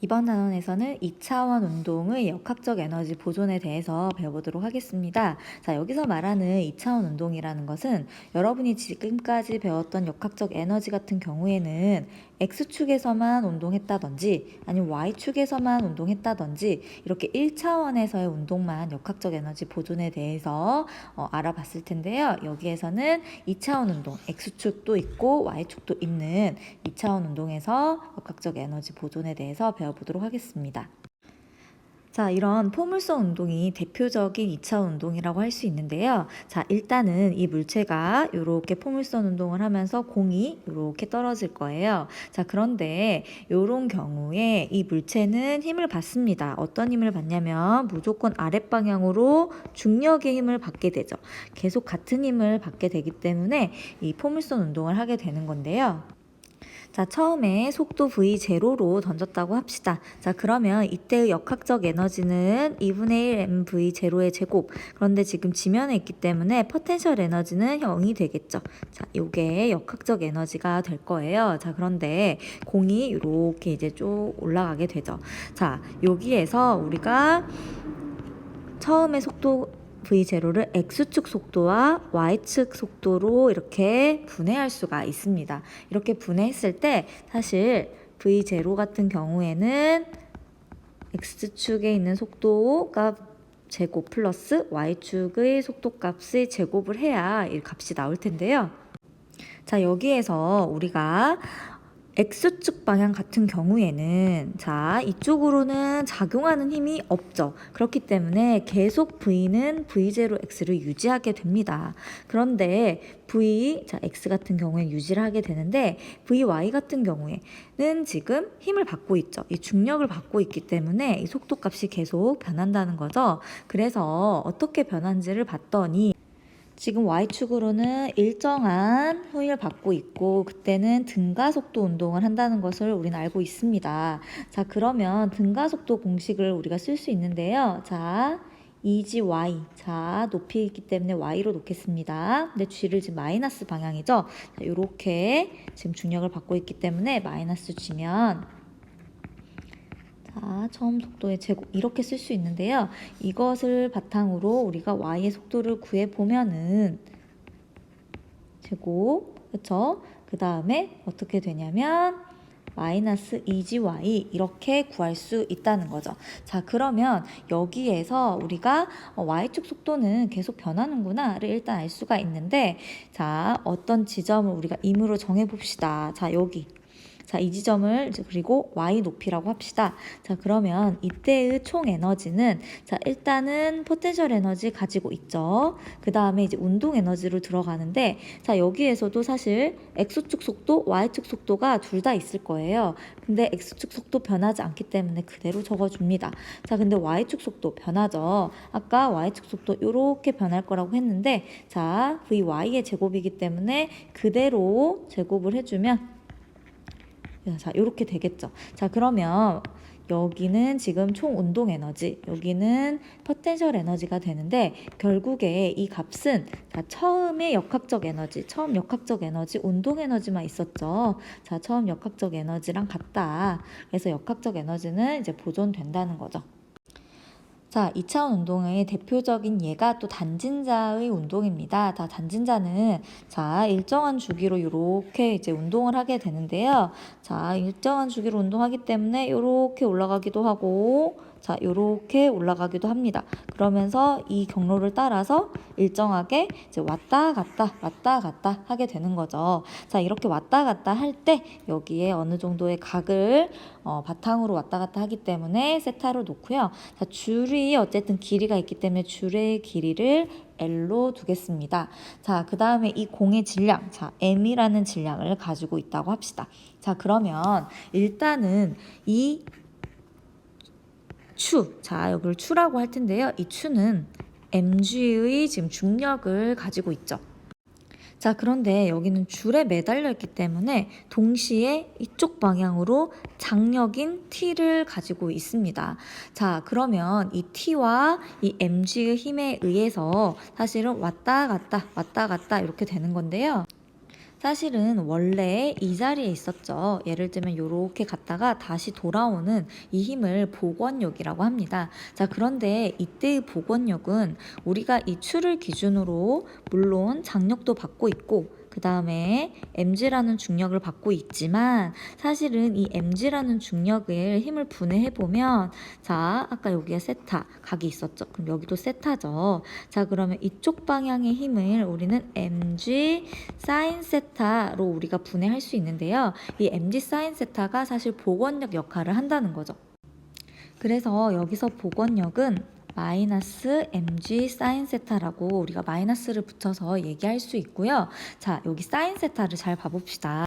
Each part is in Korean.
이번 단원에서는 2차원 운동의 역학적 에너지 보존에 대해서 배워보도록 하겠습니다. 자, 여기서 말하는 2차원 운동이라는 것은 여러분이 지금까지 배웠던 역학적 에너지 같은 경우에는 X축에서만 운동했다든지 아니면 Y축에서만 운동했다든지 이렇게 1차원에서의 운동만 역학적 에너지 보존에 대해서 어, 알아봤을 텐데요. 여기에서는 2차원 운동, X축도 있고 Y축도 있는 2차원 운동에서 역학적 에너지 보존에 대해서 배워보도록 하겠습니다. 자, 이런 포물선 운동이 대표적인 2차 운동이라고 할 수 있는데요. 자, 일단은 이 물체가 이렇게 포물선 운동을 하면서 공이 이렇게 떨어질 거예요. 자, 그런데 이런 경우에 이 물체는 힘을 받습니다. 어떤 힘을 받냐면 무조건 아랫방향으로 중력의 힘을 받게 되죠. 계속 같은 힘을 받게 되기 때문에 이 포물선 운동을 하게 되는 건데요. 자, 처음에 속도 V0로 던졌다고 합시다. 자, 그러면 이때의 역학적 에너지는 2분의 1 mv0의 제곱. 그런데 지금 지면에 있기 때문에 포텐셜 에너지는 0이 되겠죠. 자, 요게 역학적 에너지가 될 거예요. 자, 그런데 공이 이렇게 이제 쭉 올라가게 되죠. 자, 여기에서 우리가 처음에 속도 V0를 X축 속도와 Y축 속도로 이렇게 분해할 수가 있습니다. 이렇게 분해했을 때 사실 V0 같은 경우에는 X축에 있는 속도가 제곱 플러스 Y축의 속도값의 제곱을 해야 이 값이 나올 텐데요. 자, 여기에서 우리가 X축 방향 같은 경우에는 자 이쪽으로는 작용하는 힘이 없죠. 그렇기 때문에 계속 V는 V0X를 유지하게 됩니다. 그런데 V 자 X 같은 경우에 유지를 하게 되는데 VY 같은 경우에는 지금 힘을 받고 있죠. 이 중력을 받고 있기 때문에 이 속도값이 계속 변한다는 거죠. 그래서 어떻게 변한지를 봤더니 지금 Y축으로는 일정한 후위를 받고 있고 그때는 등가속도 운동을 한다는 것을 우리는 알고 있습니다. 자 그러면 등가속도 공식을 우리가 쓸 수 있는데요. 자 2g y 자 높이 있기 때문에 y로 놓겠습니다. 근데 g를 지금 마이너스 방향이죠. 이렇게 지금 중력을 받고 있기 때문에 마이너스 g면 자, 처음 속도의 제곱 이렇게 쓸 수 있는데요. 이것을 바탕으로 우리가 y의 속도를 구해 보면은 제곱 그렇죠? 그 다음에 어떻게 되냐면 마이너스 2gy 이렇게 구할 수 있다는 거죠. 자 그러면 여기에서 우리가 어, y축 속도는 계속 변하는구나를 일단 알 수가 있는데 자 어떤 지점을 우리가 임으로 정해 봅시다. 자 여기 자, 이 지점을 그리고 y 높이라고 합시다. 자, 그러면 이때의 총 에너지는 자, 일단은 포텐셜 에너지 가지고 있죠. 그 다음에 이제 운동 에너지로 들어가는데 자, 여기에서도 사실 x축 속도, y축 속도가 둘 다 있을 거예요. 근데 x축 속도 변하지 않기 때문에 그대로 적어줍니다. 자, 근데 y축 속도 변하죠. 아까 y축 속도 이렇게 변할 거라고 했는데 자, vy의 제곱이기 때문에 그대로 제곱을 해주면 자, 이렇게 되겠죠. 자, 그러면 여기는 지금 총 운동 에너지, 여기는 포텐셜 에너지가 되는데 결국에 이 값은 자, 처음에 역학적 에너지, 처음 역학적 에너지, 운동 에너지만 있었죠. 자, 처음 역학적 에너지랑 같다. 그래서 역학적 에너지는 이제 보존된다는 거죠. 자, 2차원 운동의 대표적인 예가 또 단진자의 운동입니다. 다 단진자는 자, 일정한 주기로 이렇게 이제 운동을 하게 되는데요. 자, 일정한 주기로 운동하기 때문에 이렇게 올라가기도 하고 자, 요렇게 올라가기도 합니다. 그러면서 이 경로를 따라서 일정하게 이제 왔다 갔다 왔다 갔다 하게 되는 거죠. 자, 이렇게 왔다 갔다 할 때 여기에 어느 정도의 각을 어, 바탕으로 왔다 갔다 하기 때문에 세타로 놓고요. 자, 줄이 어쨌든 길이가 있기 때문에 줄의 길이를 L로 두겠습니다. 자, 그 다음에 이 공의 질량, 자, M이라는 질량을 가지고 있다고 합시다. 자, 그러면 일단은 이 추, 자, 여기를 추라고 할 텐데요. 이 추는 mg의 지금 중력을 가지고 있죠. 자, 그런데 여기는 줄에 매달려 있기 때문에 동시에 이쪽 방향으로 장력인 T를 가지고 있습니다. 자, 그러면 이 T와 이 mg의 힘에 의해서 사실은 왔다 갔다 왔다 갔다 이렇게 되는 건데요. 사실은 원래 이 자리에 있었죠. 예를 들면 이렇게 갔다가 다시 돌아오는 이 힘을 복원력이라고 합니다. 자, 그런데 이때의 복원력은 우리가 이 추를 기준으로 물론 장력도 받고 있고 그 다음에 mg라는 중력을 받고 있지만 사실은 이 mg라는 중력을 힘을 분해해 보면 자 아까 여기에 세타 각이 있었죠? 그럼 여기도 세타죠. 자 그러면 이쪽 방향의 힘을 우리는 mg 사인 세타로 우리가 분해할 수 있는데요. 이 mg 사인 세타가 사실 복원력 역할을 한다는 거죠. 그래서 여기서 복원력은 마이너스 mg 사인 세타라고 우리가 마이너스를 붙여서 얘기할 수 있고요. 자, 여기 사인 세타를 잘 봐봅시다.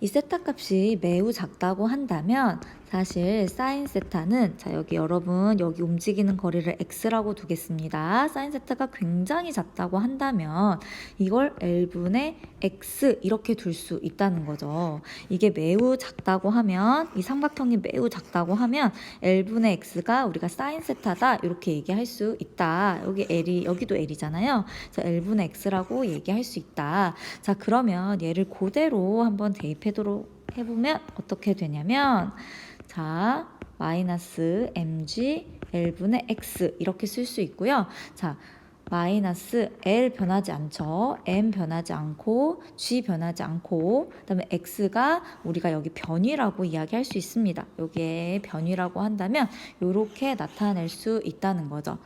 이 세타 값이 매우 작다고 한다면 사실 사인 세타는 자 여기 여러분 여기 움직이는 거리를 x라고 두겠습니다. 사인 세타가 굉장히 작다고 한다면 이걸 L분의 x 이렇게 둘 수 있다는 거죠. 이게 매우 작다고 하면 이 삼각형이 매우 작다고 하면 L분의 x가 우리가 사인 세타다 이렇게 얘기할 수 있다. 여기 L이 여기도 L이잖아요. 그래서 L분의 x라고 얘기할 수 있다. 자 그러면 얘를 그대로 한번 대입해도록 해보면 어떻게 되냐면 자, 마이너스 mg l분의 x 이렇게 쓸 수 있고요. 자, 마이너스 l 변하지 않죠. m 변하지 않고 g 변하지 않고 그다음에 x가 우리가 여기 변위라고 이야기할 수 있습니다. 여기에 변위라고 한다면 이렇게 나타낼 수 있다는 거죠.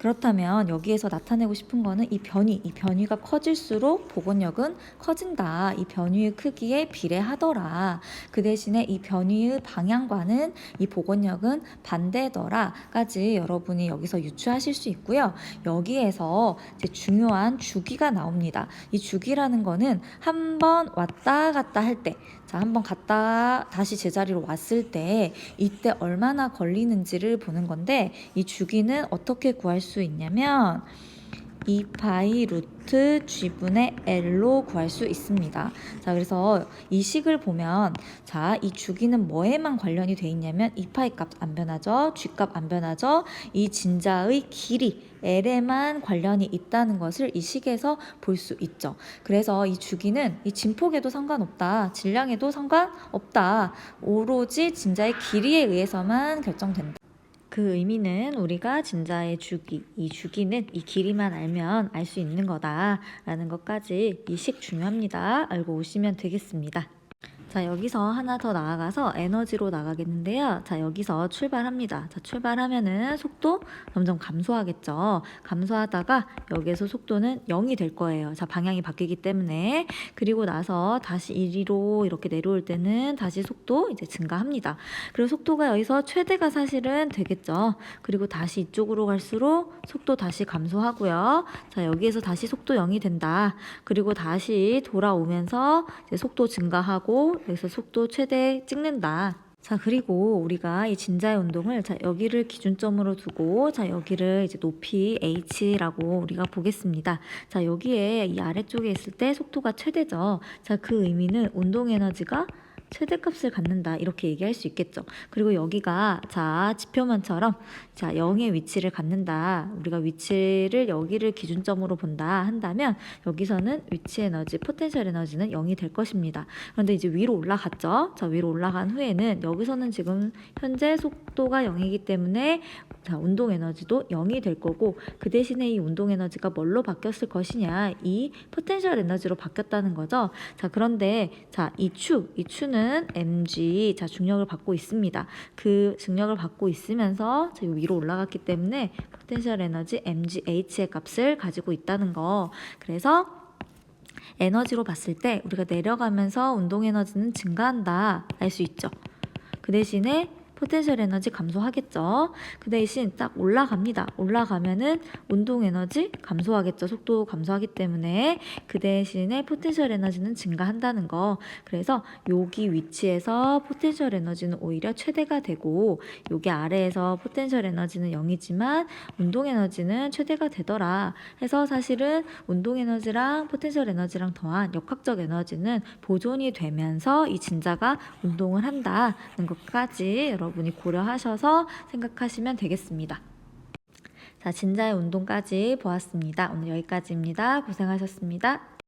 그렇다면 여기에서 나타내고 싶은 거는 이 변위, 이 변위가 커질수록 복원력은 커진다. 이 변위의 크기에 비례하더라. 그 대신에 이 변위의 방향과는 이 복원력은 반대더라까지 여러분이 여기서 유추하실 수 있고요. 여기에서 중요한 주기가 나옵니다. 이 주기라는 거는 한 번 왔다 갔다 할 때, 자, 한 번 갔다 다시 제자리로 왔을 때 이때 얼마나 걸리는지를 보는 건데 이 주기는 어떻게 구할 수 있냐면 2파이 루트 g분의 l로 구할 수 있습니다. 자, 그래서 이 식을 보면 자, 이 주기는 뭐에만 관련이 돼 있냐면 2파이 값 안 변하죠. g 값 안 변하죠. 이 진자의 길이 L에만 관련이 있다는 것을 이 식에서 볼 수 있죠. 그래서 이 주기는 이 진폭에도 상관없다. 질량에도 상관없다. 오로지 진자의 길이에 의해서만 결정된다. 그 의미는 우리가 진자의 주기, 이 주기는 이 길이만 알면 알 수 있는 거다라는 것까지 이식 중요합니다. 알고 오시면 되겠습니다. 자, 여기서 하나 더 나아가서 에너지로 나가겠는데요. 자, 여기서 출발합니다. 자, 출발하면은 속도 점점 감소하겠죠. 감소하다가 여기에서 속도는 0이 될 거예요. 자, 방향이 바뀌기 때문에. 그리고 나서 다시 1위로 이렇게 내려올 때는 다시 속도 이제 증가합니다. 그리고 속도가 여기서 최대가 사실은 되겠죠. 그리고 다시 이쪽으로 갈수록 속도 다시 감소하고요. 자, 여기에서 다시 속도 0이 된다. 그리고 다시 돌아오면서 속도 증가하고 여기서 속도 최대 찍는다. 자, 그리고 우리가 이 진자의 운동을 자, 여기를 기준점으로 두고 자, 여기를 이제 높이 h라고 우리가 보겠습니다. 자, 여기에 이 아래쪽에 있을 때 속도가 최대죠. 자, 그 의미는 운동 에너지가 최대값을 갖는다 이렇게 얘기할 수 있겠죠. 그리고 여기가 자 지표면처럼 자 0의 위치를 갖는다. 우리가 위치를 여기를 기준점으로 본다 한다면 여기서는 위치 에너지, 포텐셜 에너지는 0이 될 것입니다. 그런데 이제 위로 올라갔죠. 자 위로 올라간 후에는 여기서는 지금 현재 속도가 0이기 때문에 자 운동 에너지도 0이 될 거고 그 대신에 이 운동 에너지가 뭘로 바뀌었을 것이냐 이 포텐셜 에너지로 바뀌었다는 거죠. 자 그런데 자이 축, 이 추는 mg 자 중력을 받고 있습니다. 그 중력을 받고 있으면서 자, 위로 올라갔기 때문에 포텐셜 에너지 mgh의 값을 가지고 있다는 거. 그래서 에너지로 봤을 때 우리가 내려가면서 운동 에너지는 증가한다 알 수 있죠. 그 대신에 포텐셜 에너지 감소하겠죠. 그 대신 딱 올라갑니다. 올라가면은 운동 에너지 감소하겠죠. 속도 감소하기 때문에 그 대신에 포텐셜 에너지는 증가한다는 거. 그래서 여기 위치에서 포텐셜 에너지는 오히려 최대가 되고 여기 아래에서 포텐셜 에너지는 0이지만 운동 에너지는 최대가 되더라. 해서 사실은 운동 에너지랑 포텐셜 에너지랑 더한 역학적 에너지는 보존이 되면서 이 진자가 운동을 한다는 것까지 여러분이 고려하셔서 생각하시면 되겠습니다. 자, 진자의 운동까지 보았습니다. 오늘 여기까지입니다. 고생하셨습니다.